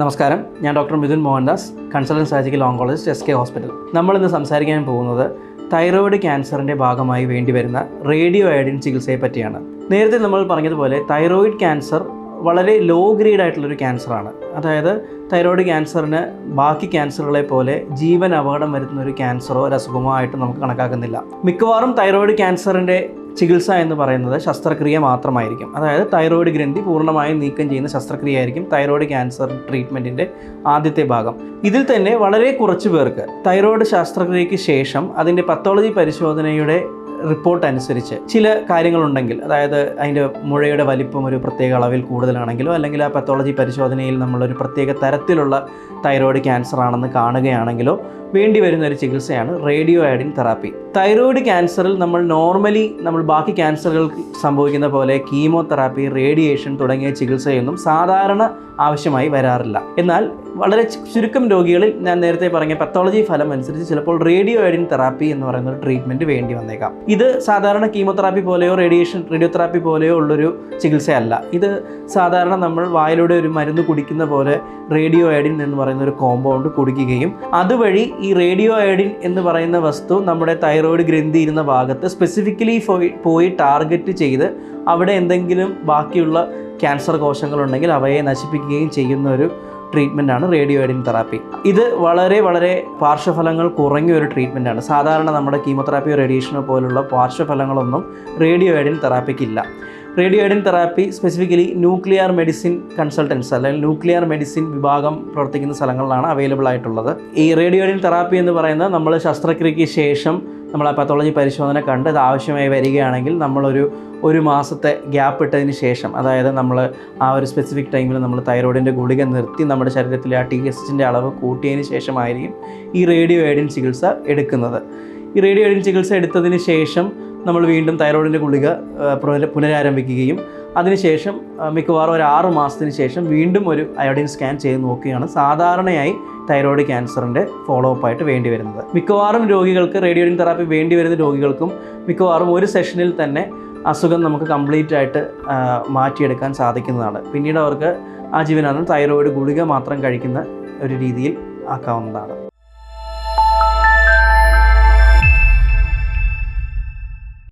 നമസ്കാരം. ഞാൻ doctor Mithun Mohandas consultant surgical oncologist S K hospital. നമ്മളിന്ന് സംസാരിക്കാൻ പോകുന്നത് തൈറോയിഡ് ക്യാൻസറിന്റെ ഭാഗമായി വേണ്ടിവരുന്ന റേഡിയോ അയഡിൻ ചികിത്സയെ പറ്റിയാണ്. നേരത്തെ നമ്മൾ പറഞ്ഞതുപോലെ തൈറോയിഡ് ക്യാൻസർ വളരെ ലോ ഗ്രേഡ് ആയിട്ടുള്ളൊരു ക്യാൻസറാണ്. അതായത് തൈറോയിഡ് ക്യാൻസറിന് ബാക്കി ക്യാൻസറുകളെ പോലെ ജീവൻ അപകടം വരുത്തുന്ന ഒരു ക്യാൻസറോ ഒരു അസുഖമോ ആയിട്ട് നമുക്ക് കണക്കാക്കുന്നില്ല. മിക്കവാറും തൈറോയിഡ് ക്യാൻസറിന്റെ ചികിത്സ എന്ന് പറയുന്നത് ശസ്ത്രക്രിയ മാത്രമായിരിക്കും. അതായത് തൈറോയിഡ് ഗ്രന്ഥി പൂർണമായും നീക്കം ചെയ്യുന്ന ശസ്ത്രക്രിയ ആയിരിക്കും തൈറോയിഡ് ക്യാൻസർ ട്രീറ്റ്മെന്റിന്റെ ആദ്യത്തെ ഭാഗം. ഇതിൽ തന്നെ വളരെ കുറച്ച് പേർക്ക് തൈറോയിഡ് ശസ്ത്രക്രിയയ്ക്ക് ശേഷം അതിന്റെ പത്തോളജി പരിശോധനയുടെ റിപ്പോർട്ട് അനുസരിച്ച് ചില കാര്യങ്ങളുണ്ടെങ്കിൽ അതായത് അതിന്റെ മുഴയുടെ വലിപ്പം ഒരു പ്രത്യേക അളവിൽ കൂടുതലാണെങ്കിലോ അല്ലെങ്കിൽ ആ പത്തോളജി പരിശോധനയിൽ നമ്മളൊരു പ്രത്യേക തരത്തിലുള്ള തൈറോയിഡ് ക്യാൻസർ ആണെന്ന് കാണുകയാണെങ്കിലോ വേണ്ടി വരുന്ന ഒരു ചികിത്സയാണ് റേഡിയോ ആയഡിൻ തെറാപ്പി. തൈറോയിഡ് ക്യാൻസറിൽ നമ്മൾ നോർമലി നമ്മൾ ബാക്കി ക്യാൻസറുകൾക്ക് സംഭവിക്കുന്ന പോലെ കീമോതെറാപ്പി റേഡിയേഷൻ തുടങ്ങിയ ചികിത്സയൊന്നും സാധാരണ ആവശ്യമായി വരാറില്ല. എന്നാൽ വളരെ ചുരുക്കം രോഗികളിൽ ഞാൻ നേരത്തെ പറഞ്ഞ പത്തോളജി ഫലം അനുസരിച്ച് ചിലപ്പോൾ റേഡിയോ ആയഡിൻ തെറാപ്പി എന്ന് പറയുന്ന ഒരു ട്രീറ്റ്മെന്റ് വേണ്ടി വന്നേക്കാം. ഇത് സാധാരണ കീമോതെറാപ്പി പോലെയോ റേഡിയേഷൻ റേഡിയോതെറാപ്പി പോലെയോ ഉള്ളൊരു ചികിത്സയല്ല. ഇത് സാധാരണ നമ്മൾ വായിലൂടെ ഒരു മരുന്ന് കുടിക്കുന്ന പോലെ റേഡിയോ ആയഡിൻ എന്ന് പറയുന്ന ഒരു കോമ്പൗണ്ട് കുടിക്കുകയും അതുവഴി ഈ റേഡിയോ അയഡിൻ എന്ന് പറയുന്ന വസ്തു നമ്മുടെ തൈറോയിഡ് ഗ്രന്ഥി ഇരുന്ന ഭാഗത്ത് സ്പെസിഫിക്കലി പോയി ടാർഗറ്റ് ചെയ്ത് അവിടെ എന്തെങ്കിലും ബാക്കിയുള്ള ക്യാൻസർ കോശങ്ങളുണ്ടെങ്കിൽ അവയെ നശിപ്പിക്കുകയും ചെയ്യുന്ന ഒരു ട്രീറ്റ്മെന്റ് ആണ് റേഡിയോ അയഡിൻ തെറാപ്പി ഇത് വളരെ വളരെ പാർശ്വഫലങ്ങൾ കുറഞ്ഞ ഒരു ട്രീറ്റ്മെന്റ് ആണ്. സാധാരണ നമ്മുടെ കീമോതെറാപ്പിയോ റേഡിയേഷനോ പോലുള്ള പാർശ്വഫലങ്ങളൊന്നും radio iodine തെറാപ്പിക്കില്ല radio iodine therapy specifically nuclear medicine consultants അല്ലെങ്കിൽ ന്യൂക്ലിയർ മെഡിസിൻ വിഭാഗം പ്രവർത്തിക്കുന്ന സ്ഥലങ്ങളിലാണ് അവൈലബിൾ ആയിട്ടുള്ളത്. ഈ റേഡിയോ ഐഡിൻ തെറാപ്പി എന്ന് പറയുന്നത് നമ്മൾ ശസ്ത്രക്രിയയ്ക്ക് ശേഷം നമ്മൾ ആ പത്തോളജി പരിശോധന കണ്ട് അത് ആവശ്യമായി വരികയാണെങ്കിൽ നമ്മളൊരു ഒരു മാസത്തെ ഗ്യാപ്പ് ഇട്ടതിന് ശേഷം അതായത് നമ്മൾ ആ ഒരു സ്പെസിഫിക് ടൈമിൽ നമ്മൾ തൈറോയിഡിന്റെ ഗുളിക നിർത്തി നമ്മുടെ ശരീരത്തിലെ ആ ടി എസിന്റെ അളവ് കൂട്ടിയതിന് ശേഷമായിരിക്കും ഈ റേഡിയോ ഐഡിൻ ചികിത്സ എടുക്കുന്നത്. ഈ റേഡിയോ ഐഡിൻ ചികിത്സ എടുത്തതിന് ശേഷം നമ്മൾ വീണ്ടും തൈറോയിഡിന്റെ ഗുളിക പുനരാരംഭിക്കുകയും അതിനുശേഷം മിക്കവാറും ഒരു ആറ് മാസത്തിന് ശേഷം വീണ്ടും ഒരു അയോഡിൻ സ്കാൻ ചെയ്ത് നോക്കുകയാണ്. സാധാരണയായി തൈറോയിഡ് ക്യാൻസറിന്റെ ഫോളോ അപ്പ് ആയിട്ട് വേണ്ടി വരുന്നത്. മിക്കവാറും രോഗികൾക്ക് റേഡിയോഡിൻ തെറാപ്പി വേണ്ടി വരുന്ന രോഗികൾക്കും മിക്കവാറും ഒരു സെഷനിൽ തന്നെ അസുഖം നമുക്ക് കംപ്ലീറ്റ് ആയിട്ട് മാറ്റിയെടുക്കാൻ സാധിക്കുന്നതാണ്. പിന്നീട് അവർക്ക് ആജീവനാന്തം തൈറോയിഡ് ഗുളിക മാത്രം കഴിക്കുന്ന ഒരു രീതിയിൽ ആക്കാവുന്നതാണ്.